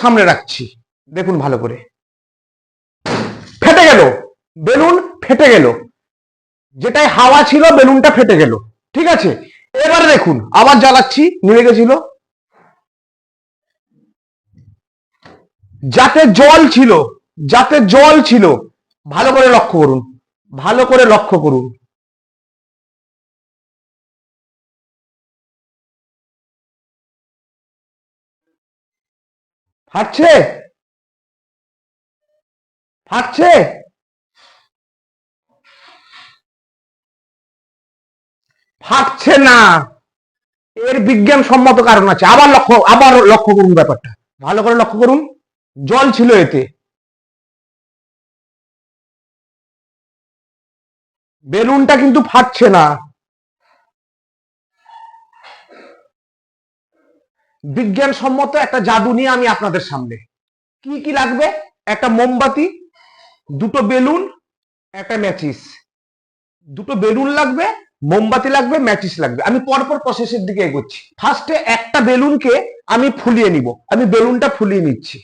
সামনে রাখছি। দেখুন ভালো করে। ফেটে গেল। বেলুন ফেটে গেল। যেটাই হাওয়া ছিল, বেলুনটা ফেটে গেল। ঠিক আছে? এবারে দেখুন, আবার জ্বালাচ্ছি। নিভে গেছিল। যাতে জল ছিল, যাতে জল ছিল। ভালো করে লক্ষ্য করুন। ভালো করে লক্ষ্য করুন। ফাটছে? ফাটছে? ফাটছে না। এর বিজ্ঞানসম্মত কারণ আছে। আবার লক্ষ্য আবার লক্ষ্য করুন ব্যাপারটা। ভালো করে লক্ষ্য করুন। জল ছিল এতে। বেলুনটা কিন্তু ফাটছে না। বিজ্ঞানসম্মত একটা জাদু নিয়ে আমি আপনাদের সামনে। কি কি লাগবে? একটা মোমবাতি, দুটো বেলুন, একটা ম্যাচিস। দুটো বেলুন লাগবে, মোমবাতি লাগবে, ম্যাচিস লাগবে। আমি পরপর প্রসেসের দিকে এগোচ্ছি। ফার্স্টে একটা বেলুনকে আমি ফুলিয়ে নিব। আমি বেলুনটা ফুলিয়ে নিচ্ছি।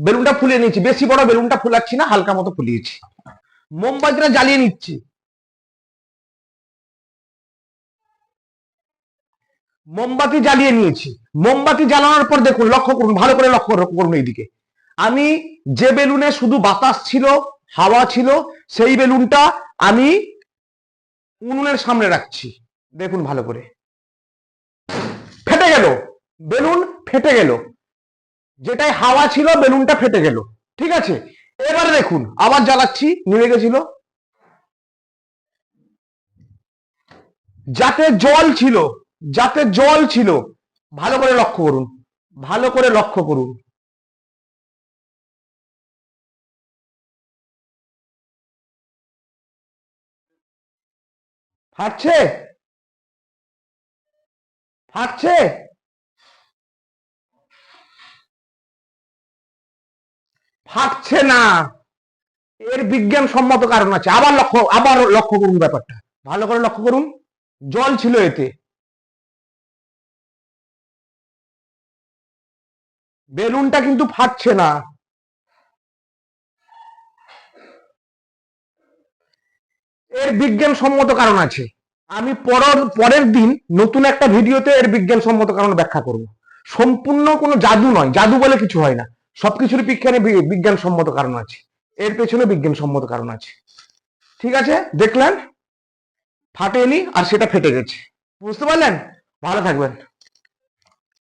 বেলুনটা ফুলিয়ে নিচ্ছি। বেশি বড় বেলুনটা ফুলাচ্ছি না, হালকা মতো ফুলিয়েছি। মোমবাতিটা জ্বালিয়ে নিচ্ছি। মোমবাতি জ্বালিয়ে নিয়েছি। মোমবাতি জ্বালানোর পর দেখুন, লক্ষ্য করুন, ভালো করে লক্ষ্য করুন এইদিকে। আমি যে বেলুনে শুধু বাতাস ছিল, হাওয়া ছিল, সেই বেলুনটা আমি উনুনের সামনে রাখছি। দেখুন ভালো করে। ফেটে গেল। বেলুন ফেটে গেল। যেটাই হাওয়া ছিল, বেলুনটা ফেটে গেল। ঠিক আছে? এবারে দেখুন, আবার জ্বালাচ্ছি নিভে গেছিল। যাতে জল ছিল যাতে জল ছিল, ভালো করে লক্ষ্য করুন, ভালো করে লক্ষ্য করুন। ফাটছে? ফাটছে? ফাটছে না। এর বিজ্ঞান সম্মত কারণ আছে। আবার লক্ষ্য আবার লক্ষ্য করুন ব্যাপারটা। ভালো করে লক্ষ্য করুন। জল ছিল এতে। বেলুনটা কিন্তু ফাটছে না। এর বিজ্ঞানসম্মত কারণ আছে। আমি পরের পরের দিন নতুন একটা ভিডিওতে এর বিজ্ঞানসম্মত কারণ ব্যাখ্যা করব। সম্পূর্ণ কোনো জাদু নয়, জাদু বলে কিছু হয় না। সবকিছুর বি- বিজ্ঞানসম্মত কারণ আছে। এর পেছনে বিজ্ঞানসম্মত কারণ আছে। ঠিক আছে? দেখলেন? ফাটেনি আর সেটা ফেটে গেছে। বুঝতে পারলেন? ভালো থাকবেন।